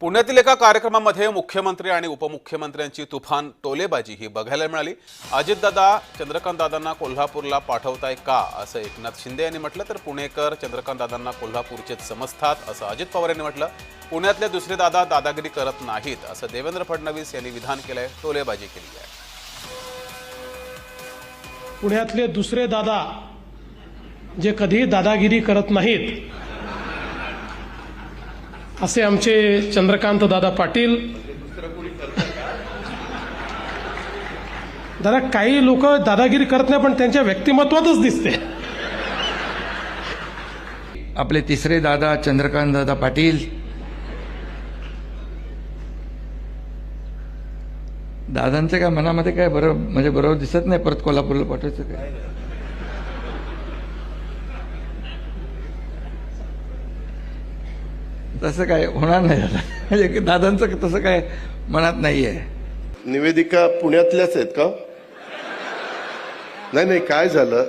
पुण्यातील एका कार्यक्रमामध्ये मुख्यमंत्री आणि उपमुख्यमंत्र्यांची तुफान टोलेबाजी ही बघायला मिळाली. अजितदादा चंद्रकांतदादांना कोल्हापूरला पाठवताय का? असं एकनाथ शिंदे यांनी म्हटलं तर पुणेकर चंद्रकांतदादांना कोल्हापूरचेच समजतात असं अजित पवार यांनी म्हटलं. पुण्यातले दुसरे दादा दादागिरी करत नाहीत असं देवेंद्र फडणवीस यांनी विधान केलंय टोलेबाजी केली आहे. पुण्यातले दुसरे दादा जे कधी दादागिरी करत नाहीत असे आमचे चंद्रकांत दादा पाटील. दादा काही लोक दादागिरी करत नाही पण त्यांच्या व्यक्तिमत्वातच दिसते. आपले तिसरे दादा चंद्रकांत दादा पाटील. दादांचं काय मनामध्ये काय बरं म्हणजे बरोबर दिसत नाही परत कोल्हापूरला पाठवायचं काय? तसं काय होणार नाही झालं म्हणजे दादांचं तसं काय मनात नाही आहे निवेदिका पुण्यातल्याच आहेत का? नाही नाही काय झालं?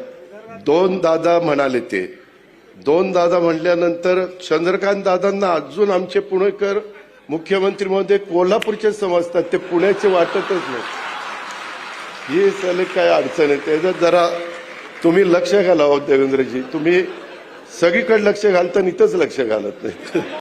दोन दादा म्हणाले ते. दोन दादा म्हणल्यानंतर चंद्रकांत दादांना अजून आमचे पुणेकर मुख्यमंत्री मध्ये कोल्हापूरचे समजतात. ते पुण्याचे वाटतच नाही. ही सगळे काय अडचण आहे? त्याच्यात जरा तुम्ही लक्ष घालावं देवेंद्रजी तुम्ही सगळीकडे लक्ष घालता इथंच लक्ष घालत नाही